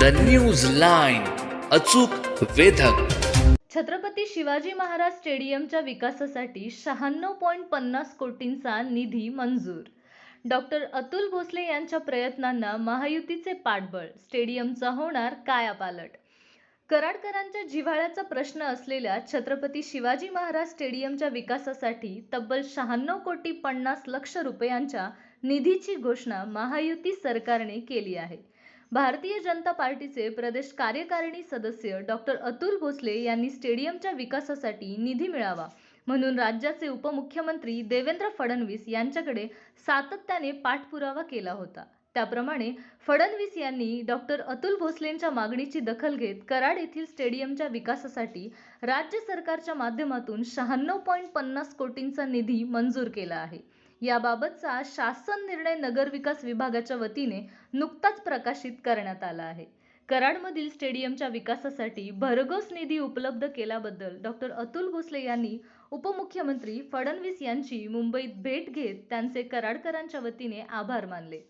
The news line अचूक वेधक. छत्रपती शिवाजी महाराज स्टेडियमच्या विकासासाठी शहाण्णव पॉईंट पन्नास कोटींचा निधी मंजूर. डॉक्टर अतुल भोसले यांच्या प्रयत्नांना महायुतीचे पाठबळ. स्टेडियमचा होणार कायापालट. कराडकरांच्या जिव्हाळ्याचा प्रश्न असलेल्या छत्रपती शिवाजी महाराज स्टेडियमच्या विकासासाठी तब्बल शहाण्णव कोटी पन्नास लक्ष रुपयांच्या निधीची घोषणा महायुती सरकारने केली आहे. भारतीय जनता पार्टीचे प्रदेश कार्यकारिणी सदस्य डॉक्टर अतुल भोसले यांनी स्टेडियमच्या विकासासाठी निधी मिळावा. म्हणून राज्याचे उपमुख्यमंत्री देवेंद्र फडणवीस यांच्याकडे सातत्याने पाठपुरावा केला होता. त्याप्रमाणे फडणवीस यांनी डॉक्टर अतुल भोसलेंच्या मागणीची दखल घेत कराड येथील स्टेडियमच्या विकासासाठी राज्य सरकारच्या माध्यमातून शहाण्णव पॉईंट पन्नास कोटींचा निधी मंजूर केला आहे. याबाबतचा शासन निर्णय नगरविकास विभागाच्या वतीने नुकताच प्रकाशित करण्यात आला आहे. कराडमधील स्टेडियमच्या विकासासाठी भरघोस निधी उपलब्ध केल्याबद्दल डॉक्टर अतुल भोसले यांनी उपमुख्यमंत्री फडणवीस यांची मुंबईत भेट घेत त्यांचे कराडकरांच्या वतीने आभार मानले.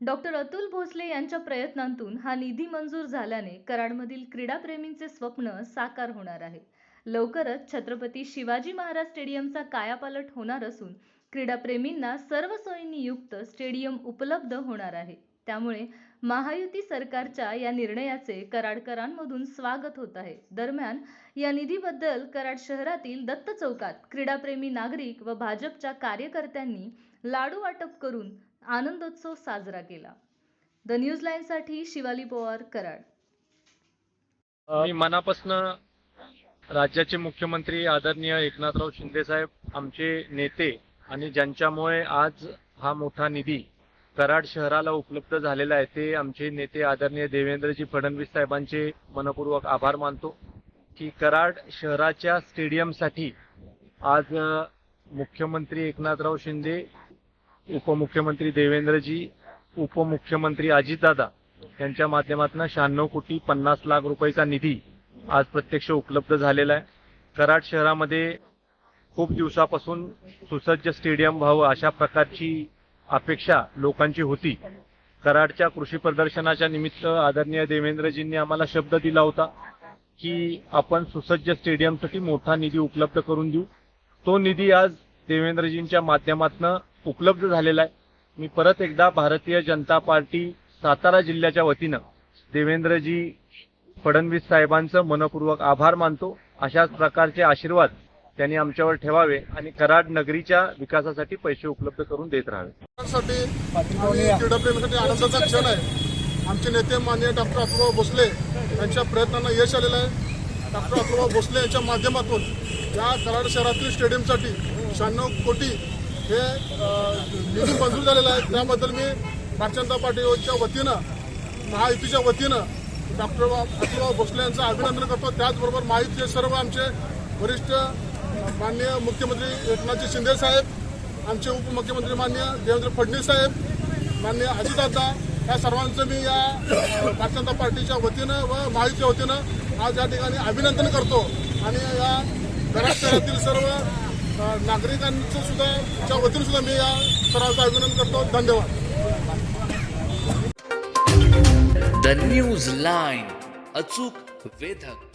डॉक्टर अतुल भोसले यांच्या प्रयत्नांतून हा निधी मंजूर झाल्याने कराडमधील क्रीडाप्रेमींचे स्वप्न साकार होणार आहे. लवकरच छत्रपती शिवाजी महाराज स्टेडियमचा कायापालट होणार असून क्रीडाप्रेमींना सर्व सोयींनी युक्त स्टेडियम उपलब्ध होणार आहे. त्यामुळे महायुती सरकारच्या या निर्णयाचे कराडकरांमधून स्वागत होत आहे. दरम्यान या निधीबद्दल कराड शहरातील दत्त चौकात क्रीडाप्रेमी नागरिक व भाजपच्या कार्यकर्त्यांनी लाडू वाटप करून आनंदोत्सव साजरा केला. द न्यूज लाईनसाठी शिवाली पवार कराड. मी राज्याचे मुख्यमंत्री आदरणीय एकनाथराव शिंदे साहेब आमचे नेते आणि ज्यांच्यामुळे आज हा मोठा निधी कराड शहराला उपलब्ध झालेला आहे ते आमचे नेते आदरणीय देवेंद्रजी फडणवीस साहेबांचे मनपूर्वक आभार मानतो की कराड शहराच्या स्टेडियमसाठी आज मुख्यमंत्री एकनाथराव शिंदे उपमुख्यमंत्री देवेंद्रजी उपमुख्यमंत्री अजितदादा यांच्या माध्यमातून शहाण्णव कोटी पन्नास लाख रुपयाचा निधी आज प्रत्यक्ष उपलब्ध झालेला आहे. कराड शहरामध्ये खूप दिवसापासून सुसज्ज स्टेडियम व्हावं अशा प्रकारची अपेक्षा लोकांची होती. कराडच्या कृषी प्रदर्शनाच्या निमित्त आदरणीय देवेंद्रजींनी आम्हाला शब्द दिला होता की आपण सुसज्ज स्टेडियमसाठी मोठा निधी उपलब्ध करून देऊ. तो निधी आज देवेंद्रजींच्या माध्यमातून उपलब्ध झालेला आहे. मी परत एकदा भारतीय जनता पार्टी सातारा जिल्ह्याच्या वतीनं देवेंद्रजी फडणवीस साहेबांचं मनपूर्वक आभार मानतो. अशाच प्रकारचे आशीर्वाद त्यांनी आमच्यावर ठेवावे आणि कराड नगरीच्या विकासासाठी पैसे उपलब्ध करून देत राहावे. आणि आनंदाचा क्षण आहे. आमचे नेते माननीय डॉक्टर अतुलभाऊ भोसले यांच्या प्रयत्नांना यश आलेलं आहे. डॉक्टर अतुलभाऊ भोसले यांच्या माध्यमातून या कराड शहरातील स्टेडियमसाठी शहाण्णव कोटी हे निधी मंजूर झालेला आहे. त्याबद्दल मी भारतीय जनता पार्टीच्या वतीनं महायुतीच्या वतीनं डॉक्टर अतुलभाऊ भोसले यांचं अभिनंदन करतो. त्याचबरोबर महायुतीचे सर्व आमचे वरिष्ठ माननीय मुख्यमंत्री एकनाथजी शिंदे साहेब आमचे उपमुख्यमंत्री माननीय देवेंद्र फडणवीस साहेब माननीय अजितदादा या सर्वांचं मी या भारतीय जनता पार्टीच्या वतीनं व महायुतीच्या वतीनं आज या ठिकाणी अभिनंदन करतो. आणि या कराड शहरातील सर्व नागरिकांचं सुद्धा च्या वतीनं सुद्धा मी या सर्वांचं अभिनंदन करतो. धन्यवाद. द न्यूज लाईन अचूक वेधक.